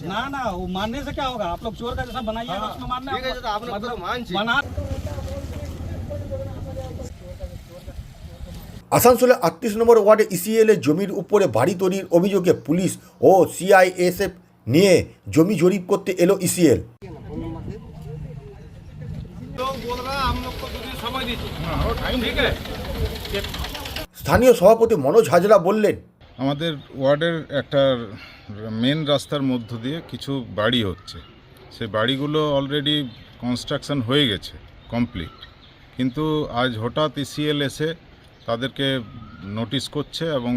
ना ना वो मानने से क्या होगा आप लोग चोर का जैसा बनाइए आप लोग আসানসোলে আটত্রিশ নম্বর ওয়ার্ডে ইসিএলে জমির উপরে বাড়ি তৈরির অভিযোগে পুলিশ ও সিআইএসএফ নিয়ে জমি জরিপ করতে এলো ইসিএল। স্থানীয় সভাপতি মনোজ হাজরা বললেন আমাদের ওয়ার্ডের একটা মেন রাস্তার মধ্য দিয়ে কিছু বাড়ি হচ্ছে। সেই বাড়িগুলো অলরেডি কনস্ট্রাকশন হয়ে গেছে কমপ্লিট কিন্তু আজ হঠাৎ ইসিএল এসে তাদেরকে নোটিশ করছে এবং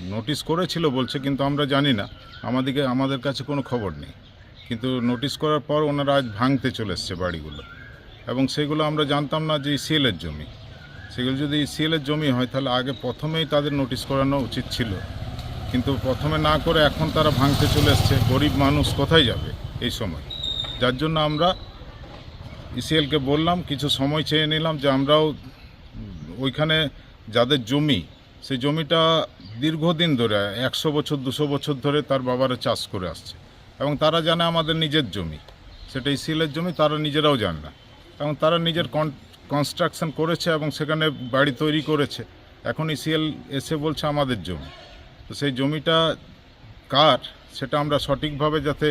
নোটিশ করেছিল বলছে, কিন্তু আমরা জানি না। আমাদেরকে আমাদের কাছে কোনো খবর নেই। কিন্তু নোটিশ করার পর ওনারা আজ ভাঙতে চলে এসছে বাড়িগুলো। এবং সেগুলো আমরা জানতাম না যে ইসিএলের জমি। সেগুলো যদি ইসিএলের জমি হয়, তাহলে আগে প্রথমেই তাদের নোটিশ করানো উচিত ছিল। কিন্তু প্রথমে না করে এখন তারা ভাঙতে চলে এসছে। গরিব মানুষ কোথায় যাবে এই সময়? যার জন্য আমরা ইসিএলকে বললাম, কিছু সময় চেয়ে নিলাম যে আমরাও ওইখানে যাদের জমি, সেই জমিটা দীর্ঘদিন ধরে, একশো বছর, দুশো বছর ধরে তার বাবারা চাষ করে আসছে। এবং তারা জানে আমাদের নিজের জমি। সেটা ইসিএলের জমি, তারা নিজেরাও জানে না। এবং তারা নিজের কনস্ট্রাকশন করেছে এবং সেখানে বাড়ি তৈরি করেছে। এখন ইসিএল এসে বলছে আমাদের জমি। তো সেই জমিটা কার সেটা আমরা সঠিকভাবে যাতে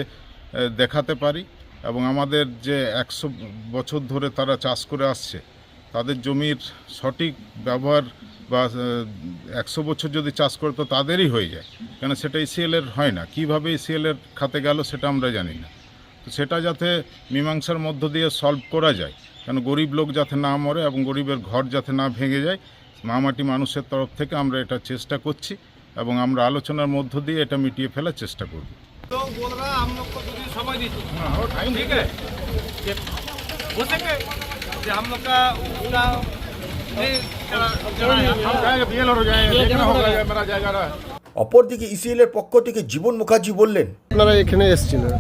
দেখাতে পারি এবং আমাদের যে একশো বছর ধরে তারা চাষ করে আসছে, তাদের জমির সঠিক ব্যবহার বা একশো বছর যদি চাষ করে তো তাদেরই হয়ে যায়। কেন সেটা ইসিএলের হয় না। কীভাবে ইসিএলের খাতে গেল সেটা আমরা জানি না। তো সেটা যাতে মীমাংসার মধ্য দিয়ে সলভ করা যায়। কেন গরিব লোক যাতে না মরে এবং গরিবের ঘর যাতে না ভেঙে যায় মামাটি মানুষের তরফ থেকে আমরা এটা চেষ্টা করছি। এবং আমরা আলোচনার মধ্য দিয়ে এটা মিটিয়ে ফেলার চেষ্টা করব। হ্যাঁ, অপরদিকে ইসিএলের পক্ষ থেকে জীবন মুখার্জি বললেন আপনারা এখানে এসেছিলেন।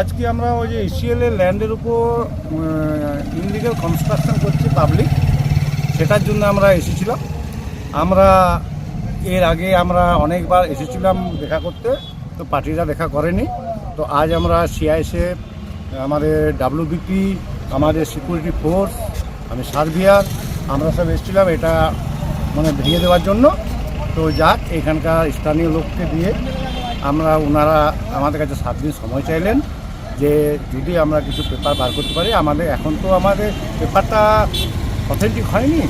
আজকে আমরা ওই যে ইসিএল এর ল্যান্ডের উপর ইনলিগাল কনস্ট্রাকশন করছি পাবলিক সেটার জন্য আমরা এসেছিলাম। আমরা এর আগে আমরা অনেকবার এসেছিলাম দেখা করতে, তো পার্টিরা দেখা করেনি। তো আজ আমরা সিআইএসএফ আমাদের ডাব্লিউবিপি আমাদের সিকিউরিটি ফোর্স আমি সার্ভিয়ার আমরা সব এসেছিলাম এটা মানে ভেঙে দেওয়ার জন্য। তো যাক, এখানকার স্থানীয় লোককে দিয়ে আমরা ওনারা আমাদের কাছে সাত দিন সময় চাইলেন যে যদি আমরা কিছু পেপার বার করতে পারি। আমাদের এখন তো আমাদের পেপারটা অথেন্টিক হয়নি।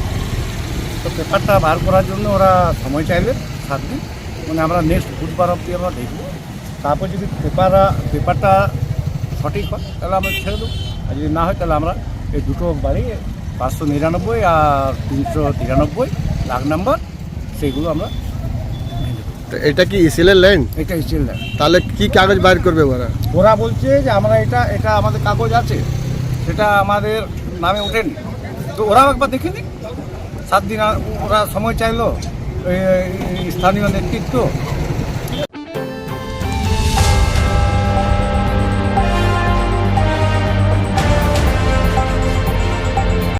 তো পেপারটা বার করার জন্য ওরা সময় চাইবে সাত দিন। মানে আমরা নেক্সট বুধবার অবধি আমরা দেখব। তারপর যদি পেপার পেপারটা সঠিক হয় তাহলে আমরা ছেড়ে দেবো। আর যদি না হয় তাহলে আমরা এই দুটো বাড়ি পাঁচশো নিরানব্বই আর তিনশো তিরানব্বই লাখ নাম্বার সেইগুলো আমরা তো এটা কি ইসিলের লাইন এটা স্টিল দেয় তাহলে কি কাগজ বাইর করবে ওরা? ওরা বলছে যে আমরা এটা এটা আমাদের কাগজ আছে। সেটা আমাদের নামে ওঠেনি। তো ওরাও একবার দেখে নিক। সাত দিন ওরা সময় চাইলো স্থানীয় নেতৃত্ব।